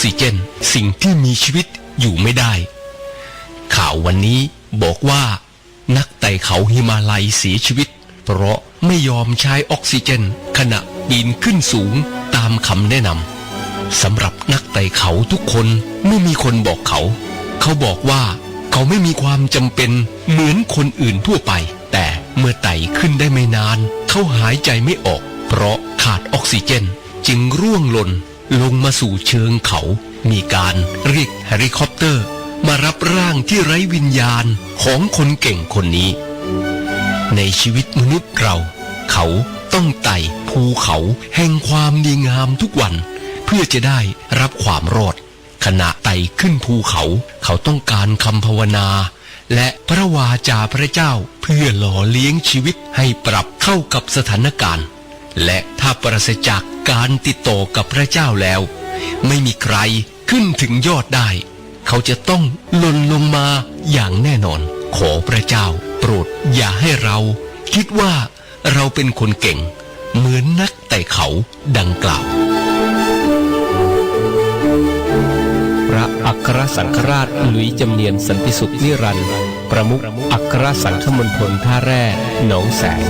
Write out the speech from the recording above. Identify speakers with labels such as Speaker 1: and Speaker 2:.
Speaker 1: ซิเจน สิ่งที่มีชีวิตอยู่ไม่ได้ ข่าววันนี้บอกว่า นักไต่เขาฮิมาลัยเสียชีวิต เพราะไม่ยอมใช้ออกซิเจน ขณะปีนขึ้นสูงตามคำแนะนำสำหรับนักไต่เขาทุกคนไม่มีคนบอกเขา เขาบอกว่าเขาไม่มีความจำเป็นเหมือนคนอื่นทั่วไป แต่เมื่อไต่ขึ้นได้ไม่นาน เขาหายใจไม่ออก เพราะขาดออกซิเจน จึงร่วงหล่น ลงมาสู่เชิงเขา มีการเรียกเฮลิคอปเตอร์ มารับร่างที่ไร้วิญญาณของคนเก่งคนนี้ ในชีวิตมนุษย์เรา เขาต้องไต่ภูเขาแห่งความดีงามทุกวัน เพื่อจะได้รับความรอด ขณะไต่ขึ้นภูเขา เขาต้องการคำภาวนา และพระวาจาพระเจ้าเพื่อหล่อเลี้ยงชีวิตให้ปรับเข้ากับสถานการณ์ และถ้าปราศจากการติดต่อกับพระเจ้าแล้ว ไม่มีใครขึ้นถึงยอดได้ เขาจะต้องหล่นลงมาอย่างแน่นอน ขอพระเจ้าโปรดอย่าให้เรา คิดว่าเราเป็นคนเก่ง เหมือนนักไต่เขาดังกล่าว
Speaker 2: พระอัครสังฆราชหลุยจำเนียนสันติสุขนิรันดร์ประมุขอัครสังฆมณฑลท่าแร่หนองแสง